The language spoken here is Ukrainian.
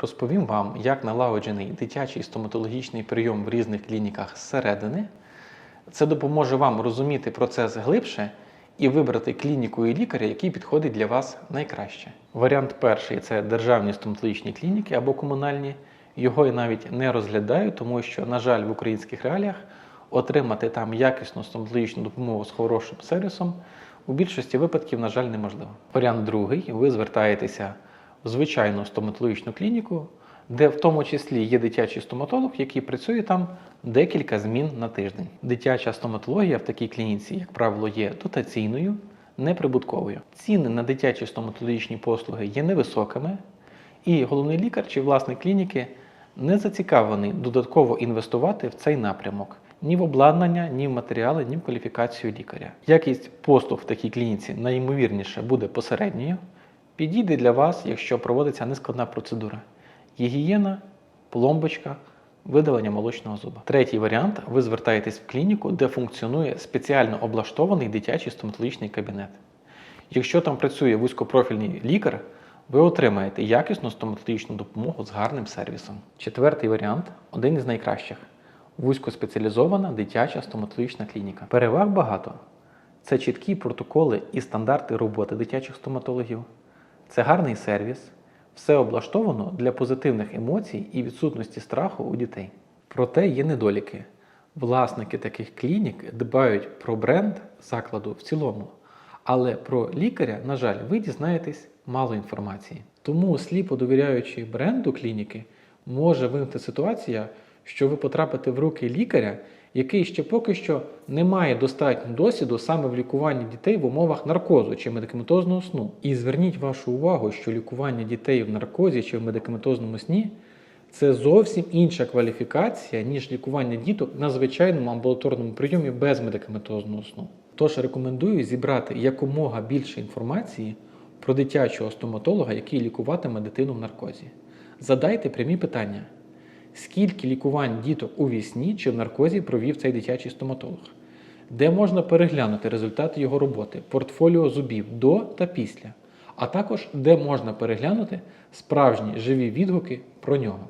Розповім вам, як налагоджений дитячий стоматологічний прийом в різних клініках зсередини. Це допоможе вам розуміти процес глибше і вибрати клініку і лікаря, який підходить для вас найкраще. Варіант перший це державні стоматологічні клініки або комунальні. Його я навіть не розглядаю, тому що, на жаль, в українських реаліях отримати там якісну стоматологічну допомогу з хорошим сервісом у більшості випадків, на жаль, неможливо. Варіант другий: ви звертаєтеся звичайну стоматологічну клініку, де в тому числі є дитячий стоматолог, який працює там декілька змін на тиждень. Дитяча стоматологія в такій клініці, як правило, є дотаційною, неприбутковою. Ціни на дитячі стоматологічні послуги є невисокими, і головний лікар чи власник клініки не зацікавлений додатково інвестувати в цей напрямок ні в обладнання, ні в матеріали, ні в кваліфікацію лікаря. Якість послуг в такій клініці найімовірніше буде посередньою. Підійде для вас, якщо проводиться нескладна процедура: гігієна, пломбочка, видалення молочного зуба. Третій варіант: ви звертаєтесь в клініку, де функціонує спеціально облаштований дитячий стоматологічний кабінет. Якщо там працює вузькопрофільний лікар, ви отримаєте якісну стоматологічну допомогу з гарним сервісом. Четвертий варіант один із найкращих вузькоспеціалізована дитяча стоматологічна клініка. Переваг багато. Це чіткі протоколи і стандарти роботи дитячих стоматологів, це гарний сервіс, все облаштовано для позитивних емоцій і відсутності страху у дітей. Проте є недоліки. Власники таких клінік дбають про бренд закладу в цілому, але про лікаря, на жаль, ви дізнаєтесь мало інформації. Тому сліпо довіряючи бренду клініки, може виникти ситуація, що ви потрапите в руки лікаря, який ще поки що не має достатньо досвіду саме в лікуванні дітей в умовах наркозу чи медикаментозного сну. І зверніть вашу увагу, що лікування дітей в наркозі чи в медикаментозному сні це зовсім інша кваліфікація, ніж лікування діток на звичайному амбулаторному прийомі без медикаментозного сну. Тож рекомендую зібрати якомога більше інформації про дитячого стоматолога, який лікуватиме дитину в наркозі. Задайте прямі питання. Скільки лікувань діток у вісні чи в наркозі провів цей дитячий стоматолог? Де можна переглянути результати його роботи, портфоліо зубів до та після, а також де можна переглянути справжні живі відгуки про нього.